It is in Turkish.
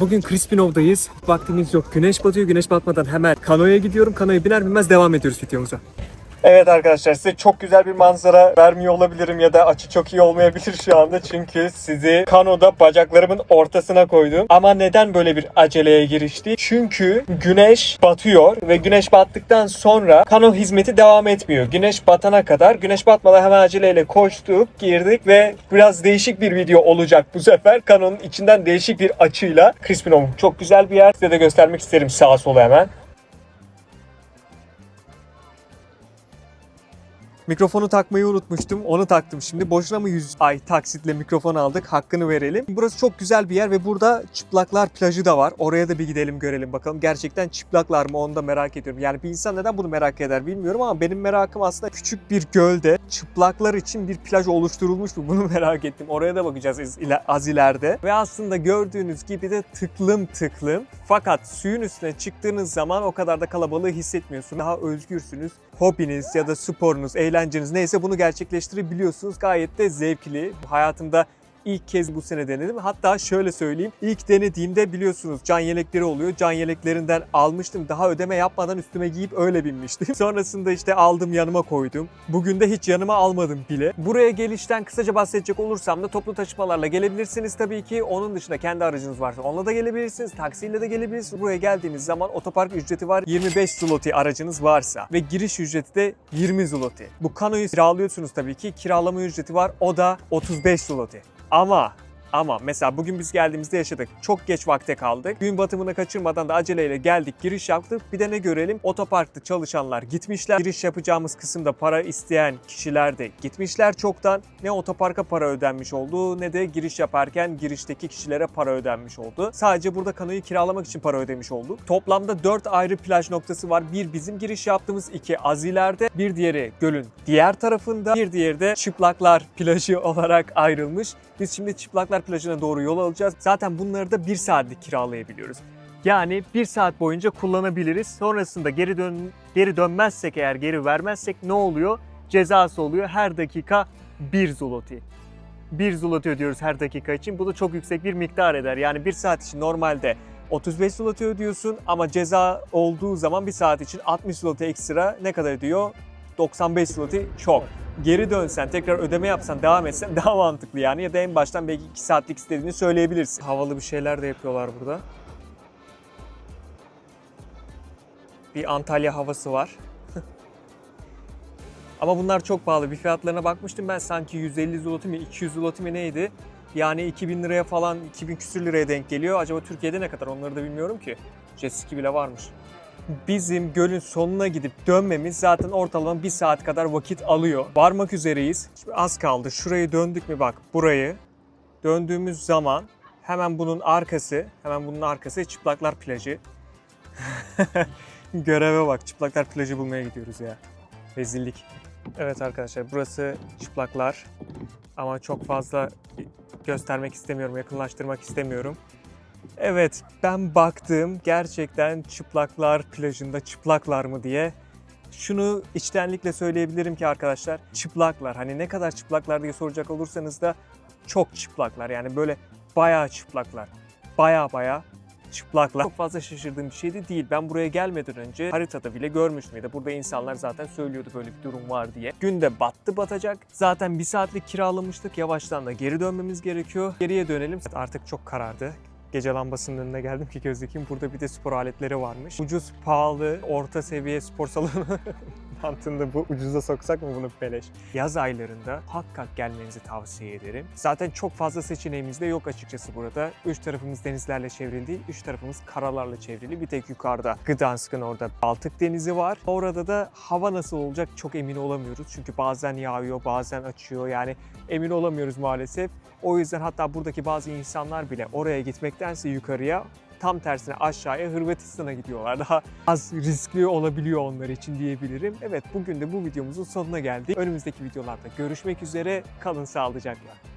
Bugün Crispinov'dayız. Vaktimiz yok. Güneş batıyor. Güneş batmadan hemen kanoya gidiyorum. Kanoya biner binmez devam ediyoruz videomuza. Evet arkadaşlar size çok güzel bir manzara vermiyor olabilirim ya da açı çok iyi olmayabilir şu anda çünkü sizi kanoda bacaklarımın ortasına koydum. Ama neden böyle bir aceleye girişti? Çünkü güneş batıyor ve güneş battıktan sonra kano hizmeti devam etmiyor. Güneş batana kadar güneş batmadan hemen aceleyle koştuk, girdik ve biraz değişik bir video olacak bu sefer. Kanonun içinden değişik bir açıyla. Crispinov çok güzel bir yer. Size de göstermek isterim sağa sola hemen. Mikrofonu takmayı unutmuştum. Onu taktım şimdi. Boşuna mı 100 ay taksitle mikrofon aldık? Hakkını verelim. Burası çok güzel bir yer ve burada çıplaklar plajı da var. Oraya da bir gidelim görelim bakalım. Gerçekten çıplaklar mı onu da merak ediyorum. Yani bir insan neden bunu merak eder bilmiyorum ama benim merakım aslında küçük bir gölde çıplaklar için bir plaj oluşturulmuş mu? Bunu merak ettim. Oraya da bakacağız az ileride. Ve aslında gördüğünüz gibi de tıklım tıklım. Fakat suyun üstüne çıktığınız zaman o kadar da kalabalığı hissetmiyorsunuz. Daha özgürsünüz. Hobiniz ya da sporunuz, eğlenceniz neyse bunu gerçekleştirebiliyorsunuz. Gayet de zevkli. Hayatımda ilk kez bu sene denedim. Hatta şöyle söyleyeyim. İlk denediğimde biliyorsunuz can yelekleri oluyor. Can yeleklerinden almıştım. Daha ödeme yapmadan üstüme giyip öyle binmiştim. Sonrasında işte aldım yanıma koydum. Bugün de hiç yanıma almadım bile. Buraya gelişten kısaca bahsedecek olursam da toplu taşımalarla gelebilirsiniz tabii ki. Onun dışında kendi aracınız varsa onunla da gelebilirsiniz. Taksiyle de gelebilirsiniz. Buraya geldiğiniz zaman otopark ücreti var. 25 zloty aracınız varsa. Ve giriş ücreti de 20 zloty. Bu kanoyu kiralıyorsunuz tabii ki. Kiralama ücreti var. O da 35 zloty. Ama ama mesela bugün biz geldiğimizde yaşadık. Çok geç vakte kaldık. Gün batımını kaçırmadan da aceleyle geldik, giriş yaptık. Bir de ne görelim? Otoparkta çalışanlar gitmişler. Giriş yapacağımız kısımda para isteyen kişiler de gitmişler çoktan. Ne otoparka para ödenmiş oldu ne de giriş yaparken girişteki kişilere para ödenmiş oldu. Sadece burada kanoyu kiralamak için para ödemiş olduk. Toplamda 4 ayrı plaj noktası var. Bir bizim giriş yaptığımız, iki az ileride, bir diğeri gölün diğer tarafında, bir diğeri de çıplaklar plajı olarak ayrılmış. Biz şimdi çıplaklar plajına doğru yol alacağız. Zaten bunları da bir saatlik kiralayabiliyoruz. Yani bir saat boyunca kullanabiliriz. Sonrasında geri dön geri dönmezsek eğer geri vermezsek ne oluyor? Cezası oluyor. Her dakika 1 zloty. 1 zloty ödüyoruz her dakika için. Bu da çok yüksek bir miktar eder. Yani bir saat için normalde 35 zloty ödüyorsun ama ceza olduğu zaman bir saat için 60 zloty ekstra ne kadar ediyor? 95 zloty çok. Geri dönsen, tekrar ödeme yapsan, devam etsen daha mantıklı yani. Ya da en baştan belki 2 saatlik istediğini söyleyebilirsin. Havalı bir şeyler de yapıyorlar burada. Bir Antalya havası var. Ama bunlar çok pahalı. Bir fiyatlarına bakmıştım ben sanki 150 zloty mi 200 zloty mi neydi? Yani 2000 liraya falan 2000 küsür liraya denk geliyor. Acaba Türkiye'de ne kadar onları da bilmiyorum ki. Jet ski bile varmış. Bizim gölün sonuna gidip dönmemiz zaten ortalama bir saat kadar vakit alıyor. Varmak üzereyiz. Şimdi az kaldı. Şurayı döndük mü bak burayı. Döndüğümüz zaman hemen bunun arkası, hemen bunun arkası çıplaklar plajı. Göreve bak çıplaklar plajı bulmaya gidiyoruz ya. Rezillik. Evet arkadaşlar burası çıplaklar. Ama çok fazla göstermek istemiyorum, yakınlaştırmak istemiyorum. Evet ben baktım gerçekten çıplaklar plajında çıplaklar mı diye. Şunu içtenlikle söyleyebilirim ki arkadaşlar çıplaklar. Hani ne kadar çıplaklar diye soracak olursanız da çok çıplaklar. Yani böyle bayağı çıplaklar. Baya baya çıplaklar. Çok fazla şaşırdığım bir şey de değil. Ben buraya gelmeden önce haritada bile görmüştüm ya da burada insanlar zaten söylüyordu böyle bir durum var diye. Gün de battı batacak. Zaten bir saatlik kiralamıştık. Yavaştan da geri dönmemiz gerekiyor. Geriye dönelim. Artık çok karardı. Gece lambasının önüne geldim ki göz dikeyim. Burada bir de spor aletleri varmış. Ucuz, pahalı, orta seviye spor salonu mantığında bu ucuza soksak mı bunu beleş? Yaz aylarında hakikat gelmenizi tavsiye ederim. Zaten çok fazla seçeneğimiz de yok açıkçası burada. Üç tarafımız denizlerle çevrili üç tarafımız karalarla çevrili. Bir tek yukarıda Gdansk'ın orada Baltık Denizi var. Orada da hava nasıl olacak çok emin olamıyoruz. Çünkü bazen yağıyor, bazen açıyor. Yani emin olamıyoruz maalesef. O yüzden hatta buradaki bazı insanlar bile oraya gitmektense yukarıya tam tersine aşağıya Hırvatistan'a gidiyorlar. Daha az riskli olabiliyor onlar için diyebilirim. Evet bugün de bu videomuzun sonuna geldik. Önümüzdeki videolarda görüşmek üzere. Kalın sağlıcakla.